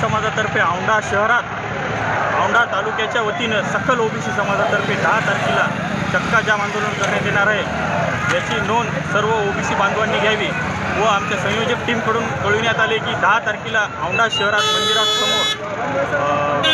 समाजातर्फे औंढा शहरात औंढा तालुक्याच्या वतीनं सकल ओबीसी समाजातर्फे दहा तारखेला चक्का जाम आंदोलन करण्यात येणार आहे. याची नोंद सर्व ओबीसी बांधवांनी घ्यावी व आमच्या संयोजक टीमकडून कळविण्यात आले की दहा तारखेला औंढा शहरात मंदिरासमोर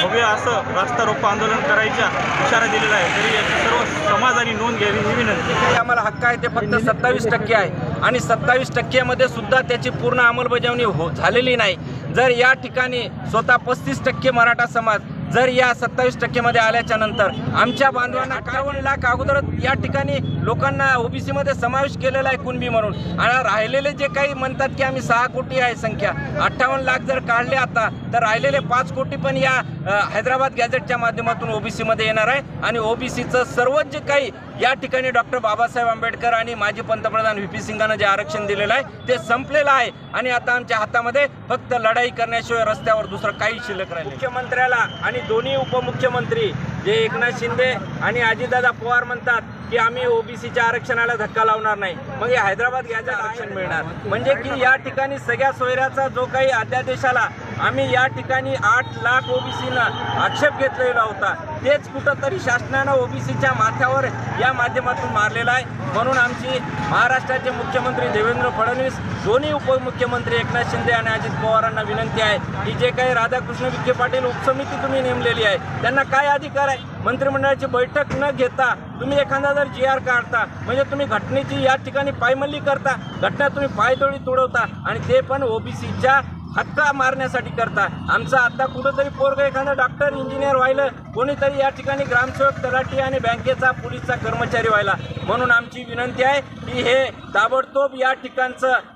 भव्य असं रास्ता रोको आंदोलन करायचा इशारा दिलेला आहे. तरी याची सर्व समाजाने नोंद घ्यावी ही विनंती. आम्हाला हक्क आहे ते फक्त सत्तावीस टक्के आहे. आणि सत्तावीस टक्क्यामध्ये सुद्धा त्याची पूर्ण अंमलबजावणी हो झालेली नाही. जर या ठिकाणी स्वतः पस्तीस टक्के मराठा समाज जर या सत्तावीस टक्केमध्ये आल्याच्यानंतर आमच्या बांधवांना अठ्ठावन्न लाख अगोदर या ठिकाणी लोकांना ओबीसीमध्ये समावेश केलेला आहे कुणबी म्हणून. आणि राहिलेले जे काही म्हणतात की आम्ही सहा कोटी आहे संख्या अठ्ठावन्न लाख जर काढले आता तर राहिलेले पाच कोटी पण या हैदराबाद गॅझेटच्या माध्यमातून ओबीसीमध्ये येणार आहे. आणि ओबीसीचं सर्वच जे काही या ठिकाणी डॉक्टर बाबासाहेब आंबेडकर आणि माजी पंतप्रधान व्ही पी सिंगानं जे आरक्षण दिलेलं आहे ते संपलेलं आहे. आणि आता आमच्या हातामध्ये फक्त लढाई करण्याशिवाय रस्त्यावर दुसरं काही शिल्लक राहिलं मुख्यमंत्र्याला आणि दोन्ही उपमुख्यमंत्री जे एकनाथ शिंदे आणि अजितदादा पवार म्हणतात की आम्ही ओबीसीच्या आरक्षणाला धक्का लावणार नाही. मग हे हैदराबाद घ्यायचं आरक्षण मिळणार. म्हणजे की या ठिकाणी सगळ्या सोयऱ्याचा जो काही अध्यादेशाला आम्ही या ठिकाणी आठ लाख ओबीसीनं आक्षेप घेतलेला होता. तेच कुठंतरी शासनानं ओबीसीच्या माथ्यावर या माध्यमातून मारलेला आहे. म्हणून आमची महाराष्ट्राचे मुख्यमंत्री देवेंद्र फडणवीस दोन्ही उपमुख्यमंत्री एकनाथ शिंदे आणि अजित पवारांना विनंती आहे की जे काही राधाकृष्ण विखे पाटील उपसमिती तुम्ही नेमलेली आहे त्यांना काय अधिकार आहे? मंत्रिमंडळाची बैठक न घेता तुम्ही एखादा जर जी आर काढता म्हणजे तुम्ही घटनेची या ठिकाणी पायमल्ली करता घटना तुम्ही पायदोळी तुडवता आणि ते पण ओबीसीच्या हक्का मारण्यासाठी करता आमचं आता कुठंतरी पोरग एखादं डॉक्टर इंजिनियर व्हायला कोणीतरी या ठिकाणी ग्रामसेवक तलाठी आणि बँकेचा पोलीसचा कर्मचारी व्हायला. म्हणून आमची विनंती आहे की हे ताबडतोब या ठिकाणचं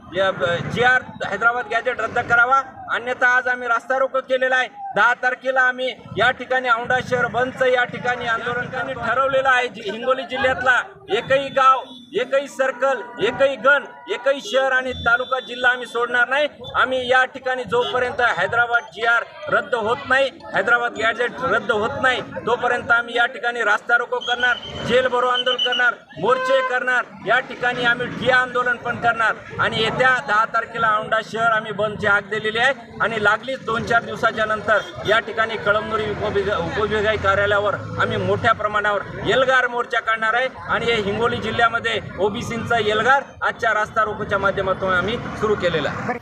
जी आर हैदराबाद गॅजेट रद्द करावा. अन्यथा आज आम्ही रास्ता रोको केलेला आहे. दहा तारखेला आम्ही या ठिकाणी औंढा शहर बंदचं या ठिकाणी आंदोलनकांनी ठरवलेलं आहे. हिंगोली जिल्ह्यातला एकही गाव एकही सर्कल एकही गण एकही शहर आणि तालुका जिल्हा आम्ही सोडणार नाही. आम्ही या ठिकाणी जोपर्यंत हैदराबाद जी आर रद्द होत नाही हैदराबाद गॅजेट रद्द होत नाही तोपर्यंत आम्ही या ठिकाणी रास्ता रोको करणार जेल भरो आंदोलन करणार मोर्चे करणार या ठिकाणी आम्ही ठिया आंदोलन पण करणार. आणि येत्या दहा तारखेला औंढा शहर आम्ही बंदची हाक दिलेली आहे. आणि लागलीच दोन चार दिवसाच्या नंतर या ठिकाणी कळमनुरी उपविभा उपविभागीय कार्यालयावर आम्ही मोठ्या प्रमाणावर एल्गार मोर्चा काढणार आहे. आणि हे हिंगोली जिल्ह्यामध्ये ओबीसींचा एल्गार आजच्या रास्ता रोकोच्या माध्यमातून आम्ही सुरू केलेला आहे.